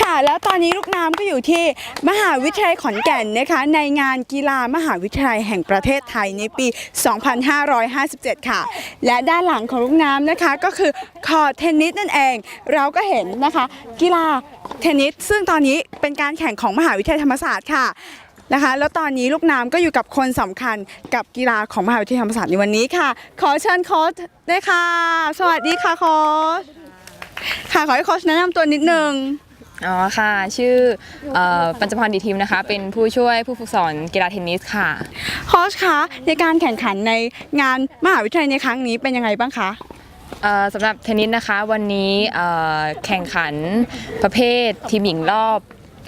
ค่ะแล้วตอนนี้ลูกน้ำก็อยู่ที่มหาวิทยาลัยขอนแก่นนะคะในงานกีฬามหาวิทยาลัยแห่งประเทศไทยในปี 2557 ค่ะ และด้านหลังของลูกน้ำนะคะก็คือคอร์ตเทนนิสนั่นเอง เราก็เห็นนะคะ กีฬาเทนนิสซึ่งตอนนี้เป็นการแข่งของมหาวิทยาลัยธรรมศาสตร์ค่ะนะคะแล้วตอนนี้ลูกน้ำก็อยู่กับคนสำคัญกับกีฬาของมหาวิทยาลัยธรรมศาสตร์ในวันนี้ค่ะ ขอเชิญโค้ชด้วยค่ะ สวัสดีค่ะโค้ช ค่ะขอให้โค้ชแนะนำตัวนิดนึง อ๋อค่ะ ชื่อเอ่อปัญจพรดีทิมนะคะ เป็นผู้ช่วยผู้ฝึกสอนกีฬาเทนนิสค่ะ โค้ชคะในการแข่งขันในงานมหาวิทยาลัยในครั้งนี้เป็นยังไงบ้างคะ เอ่อสำหรับเทนนิสนะคะวันนี้เอ่อแข่งขันประเภททีมหญิงรอบ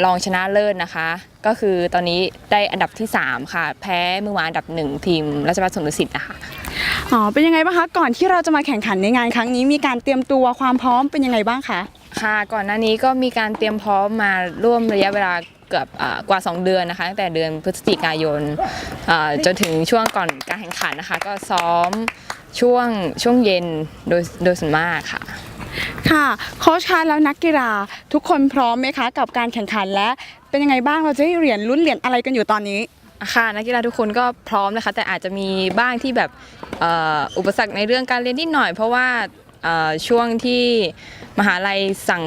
รองชนะเลิศนะคะ ก็คือตอนนี้ได้อันดับที่ 3 ค่ะ แพ้มือวางอันดับหนึ่งทีมราชบัณฑสวนดุสิตนะคะ อ๋อเป็นยังไงบ้างคะก่อนที่เราจะมาแข่งขันในงานครั้งนี้มีการเตรียมตัวความพร้อมเป็นยังไงบ้างคะค่ะก่อนหน้านี้ก็มีการเตรียมพร้อมมาร่วมระยะเวลาเกือบอ่ากว่า 2 เดือนนะคะตั้งแต่เดือนพฤศจิกายนอ่าจนถึงช่วงก่อนการแข่งขันนะคะ ก็ซ้อมช่วงช่วงเย็นโดยโดยส่วนมากค่ะ ค่ะโค้ชคะแล้วนักกีฬาทุกคนพร้อมไหมคะ กับการแข่งขันและเป็นยังไงบ้างเราจะได้เหรียญลุ้นเหรียญอะไรกันอยู่ตอนนี้ ค่ะนักกีฬาทุกคนก็พร้อมนะคะ แต่อาจจะมีบ้างที่แบบอุปสรรคในเรื่องการเรียนนิดหน่อย เพราะว่าช่วงที่มหาลัยสั่ง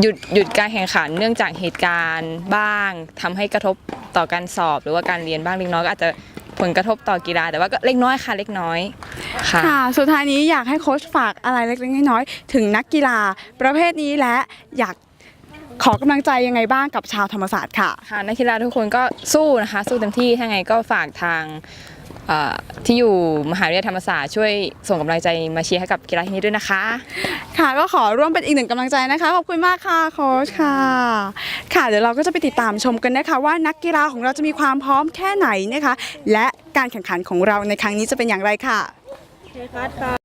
หยุดหยุดการแข่งขันเนื่องจากเหตุการณ์บ้างทำให้กระทบต่อการสอบ หรือว่าการเรียนบ้างเล็กน้อยก็อาจจะผลกระทบต่อกีฬาแต่ว่าก็เล็กน้อยค่ะเล็กน้อยค่ะค่ะสุดท้ายนี้อยากให้โค้ชฝากอะไรเล็กๆน้อยๆถึงนักกีฬาประเภทนี้และอยาก ขอกำลังใจยังไงบ้างกับชาวธรรมศาสตร์ค่ะ ค่ะนักกีฬาทุกคนก็สู้นะคะ สู้เต็มที่ถ้าไงก็ฝากทางเอ่อที่อยู่มหาวิทยาลัยธรรมศาสตร์ช่วยส่งกำลังใจมาเชียร์ให้กับกีฬาทีนี้ด้วยนะคะ ค่ะก็ขอร่วมเป็นอีกหนึ่งกำลังใจนะคะ ขอบคุณมากค่ะโค้ชค่ะ ค่ะ เดี๋ยวเราก็จะไปติดตามชมกันนะคะ ว่านักกีฬาของเราจะมีความพร้อมแค่ไหนนะคะ และการแข่งขันของเราในครั้งนี้จะเป็นอย่างไรค่ะ